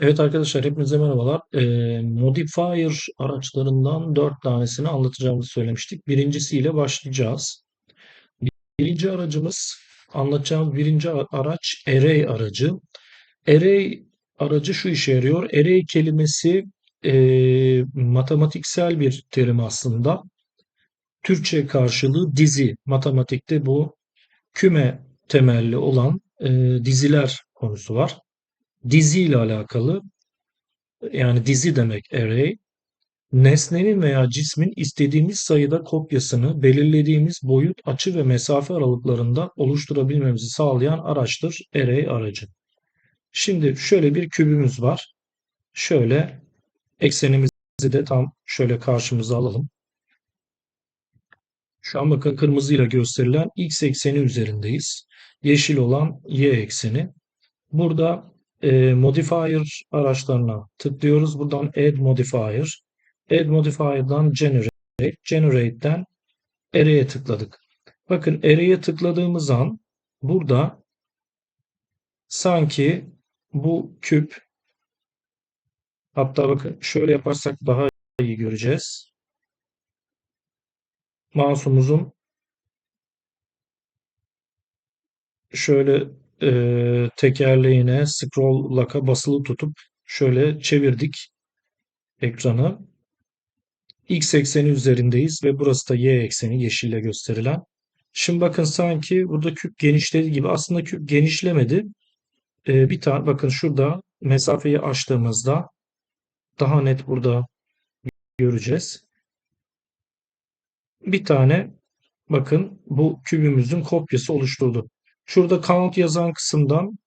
Evet arkadaşlar hepinize merhabalar. Ee, modifier araçlarından dört tanesini anlatacağımızı söylemiştik. Birincisiyle başlayacağız. Birinci aracımız, anlatacağımız birinci araç array aracı. Array aracı şu işe yarıyor. Array kelimesi e, matematiksel bir terim aslında. Türkçe karşılığı dizi. Matematikte bu küme temelli olan e, diziler konusu var. Dizi ile alakalı yani dizi demek array, nesnenin veya cismin istediğimiz sayıda kopyasını belirlediğimiz boyut, açı ve mesafe aralıklarında oluşturabilmemizi sağlayan araçtır array aracı. Şimdi şöyle bir kübümüz var. Şöyle eksenimizi de tam şöyle karşımıza alalım. Şu an bakın kırmızıyla gösterilen x ekseni üzerindeyiz. Yeşil olan y ekseni. Burada e, modifier araçlarına tıklıyoruz. Buradan add modifier. Add modifier'dan generate. Generate'den array'e tıkladık. Bakın array'e tıkladığımız an burada sanki bu küp hatta bakın şöyle yaparsak daha iyi göreceğiz. Mouse'umuzun şöyle e, tekerleğine scroll lock'a basılı tutup şöyle çevirdik ekranı. X ekseni üzerindeyiz ve burası da Y ekseni yeşille gösterilen. Şimdi bakın sanki burada küp genişledi gibi. Aslında küp genişlemedi. Ee, bir tane bakın şurada mesafeyi açtığımızda daha net burada göreceğiz. Bir tane bakın bu kübümüzün kopyası oluşturdu. Şurada count yazan kısımdan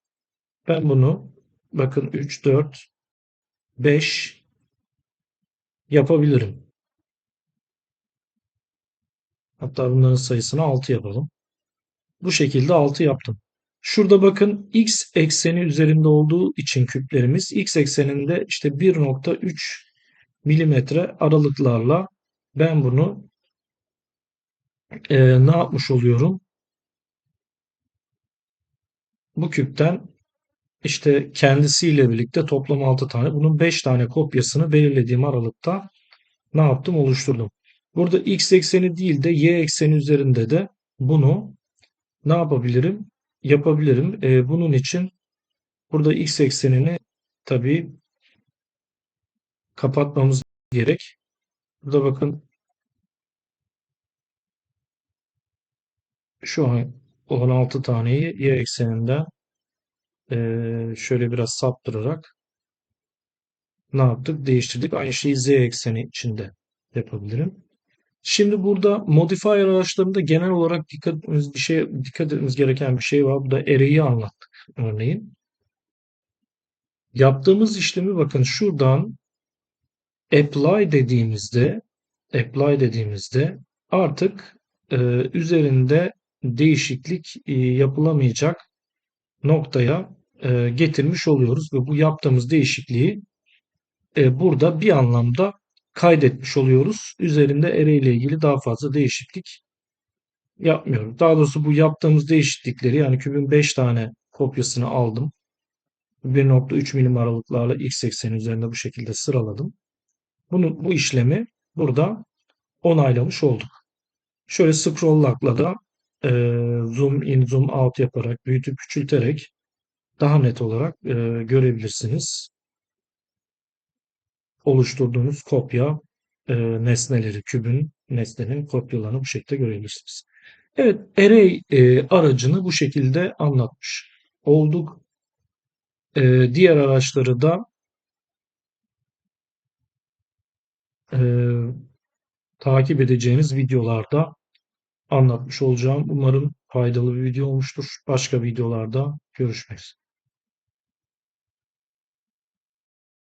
ben bunu bakın 3, 4, 5 yapabilirim. Hatta bunların sayısını 6 yapalım. Bu şekilde 6 yaptım. Şurada bakın x ekseni üzerinde olduğu için küplerimiz x ekseninde işte 1.3 milimetre aralıklarla ben bunu e, ne yapmış oluyorum? Bu küpten işte kendisiyle birlikte toplam 6 tane bunun 5 tane kopyasını belirlediğim aralıkta ne yaptım oluşturdum. Burada x ekseni değil de y ekseni üzerinde de bunu ne yapabilirim? Yapabilirim. Ee, bunun için burada x eksenini tabii kapatmamız gerek. Burada bakın şu an 16 taneyi y ekseninden e, şöyle biraz saptırarak ne yaptık? Değiştirdik. Aynı şeyi z ekseni içinde yapabilirim. Şimdi burada modifier araçlarında genel olarak dikkat etmemiz bir şey dikkat etmemiz gereken bir şey var. Bu da array'i anlattık örneğin. Yaptığımız işlemi bakın şuradan apply dediğimizde apply dediğimizde artık e, üzerinde değişiklik e, yapılamayacak noktaya e, getirmiş oluyoruz ve bu yaptığımız değişikliği e, burada bir anlamda kaydetmiş oluyoruz. Üzerinde array ile ilgili daha fazla değişiklik yapmıyoruz. Daha doğrusu bu yaptığımız değişiklikleri yani kübün 5 tane kopyasını aldım. 1.3 milim aralıklarla x ekseni üzerinde bu şekilde sıraladım. Bunu, bu işlemi burada onaylamış olduk. Şöyle scroll lock'la da e, zoom in zoom out yaparak büyütüp küçülterek daha net olarak e, görebilirsiniz oluşturduğunuz kopya e, nesneleri, kübün nesnenin kopyalarını bu şekilde görebilirsiniz. Evet, array e, aracını bu şekilde anlatmış olduk. E, diğer araçları da e, takip edeceğiniz videolarda anlatmış olacağım. Umarım faydalı bir video olmuştur. Başka videolarda görüşmek üzere.